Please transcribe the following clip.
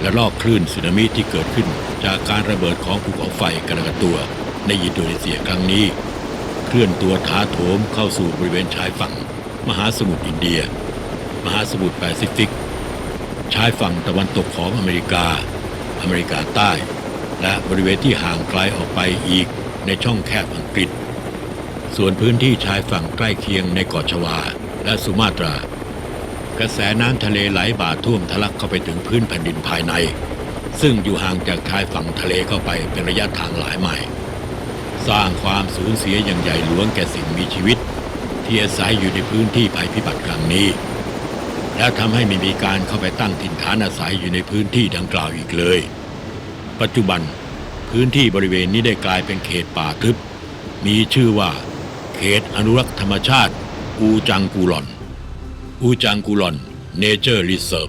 และลอกคลื่นสึนามิที่เกิดขึ้นจากการระเบิดของภูเขาไฟกระกตัว ในอินโดนีเซียครั้งนี้ เคลื่อนตัวท้าโถมเข้าสู่บริเวณชายฝั่ง มหาสมุทรอินเดีย มหาสมุทรแปซิฟิก ชายฝั่งตะวันตกของอเมริกา อเมริกาใต้ และบริเวณที่ห่างไกลออกไปอีกในช่องแคบอังกฤษ ส่วนพื้นที่ชายฝั่งใกล้เคียงในเกาะชวา และสุมาตรา กระแสน้ำทะเลไหลบ่าท่วมทะลักเข้าไปถึงพื้นแผ่นดินภายใน ซึ่งอยู่ห่างจากชายฝั่งทะเลเข้าไปเป็นระยะทางหลายไมล์สร้างความสูญเสียอย่างใหญ่หลวงแก่สิ่งมีชีวิต ที่อาศัยอยู่ในพื้นที่ภัยพิบัติครั้งนี้ และทำให้ไม่มีการเข้าไปตั้งถิ่นฐานอาศัยอยู่ในพื้นที่ดังกล่าวอีกเลย ปัจจุบันพื้นที่บริเวณนี้ได้กลายเป็นเขตป่าทึบ มีชื่อว่า เขตอนุรักษ์ธรรมชาติอูจังกูหลอน อูจังกุลอน เนเจอร์รีเซิร์ฟ